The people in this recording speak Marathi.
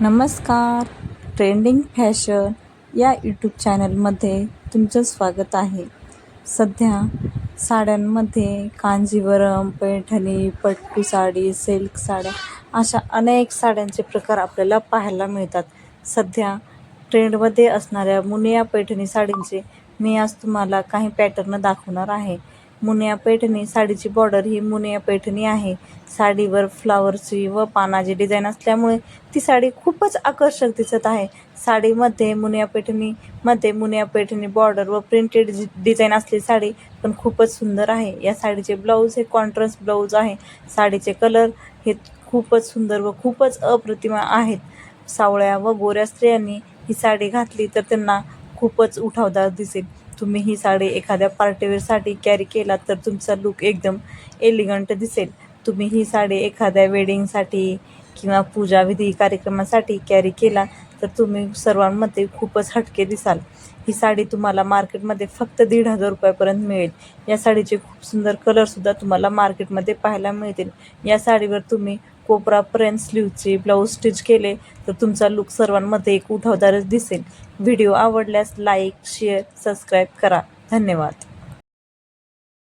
नमस्कार. ट्रेंडिंग फॅशन या यूट्यूब चॅनलमध्ये तुमचं स्वागत आहे. सध्या साड्यांमध्ये कांजीवरम पैठणी पट्टू साडी सिल्क साड्या अशा अनेक साड्यांचे प्रकार आपल्याला पाहायला मिळतात. सध्या ट्रेंडमध्ये असणाऱ्या मुनिया पैठणी साडींचे मी आज तुम्हाला काही पॅटर्न दाखवणार आहे. मुनिया पैठणी साडीची बॉर्डर ही मुनिया पैठणी आहे. साडीवर फ्लावरची व पानाची डिझाईन असल्यामुळे ती साडी खूपच आकर्षक दिसत आहे. साडीमध्ये मुनिया पैठणीमध्ये मुनिया पैठणी बॉर्डर व प्रिंटेड डिझाईन असलेली साडी पण खूपच सुंदर आहे. या साडीचे ब्लाऊज हे कॉन्ट्रास्ट ब्लाऊज आहे. साडीचे कलर हे खूपच सुंदर व खूपच अप्रतिमा आहेत. सावळ्या व गोऱ्या स्त्रियांनी ही साडी घातली तर त्यांना खूपच उठावदार दिसेल. तुम्ही ही साडी एखाद्या पार्टीवेअरसाठी कॅरी केला तर तुमचा लुक एकदम एलिगंट दिसेल. तुम्ही ही साडी एखाद्या वेडिंगसाठी किंवा पूजाविधी कार्यक्रमासाठी कॅरी केला तर तुम्ही सर्वांमध्ये खूपच हटके दिसाल. ही साडी तुम्हाला मार्केटमध्ये फक्त दीड हजार रुपयापर्यंत मिळेल. या साडीचे खूप सुंदर कलरसुद्धा तुम्हाला मार्केटमध्ये पाहायला मिळतील. या साडीवर तुम्ही कोपरा प्रेन स्लीवचे ब्लाऊज स्टिच केले तर तुमचा लुक सर्वांमध्ये एक उठावदारच दिसेल. व्हिडिओ आवडल्यास लाईक शेअर सबस्क्राईब करा. धन्यवाद.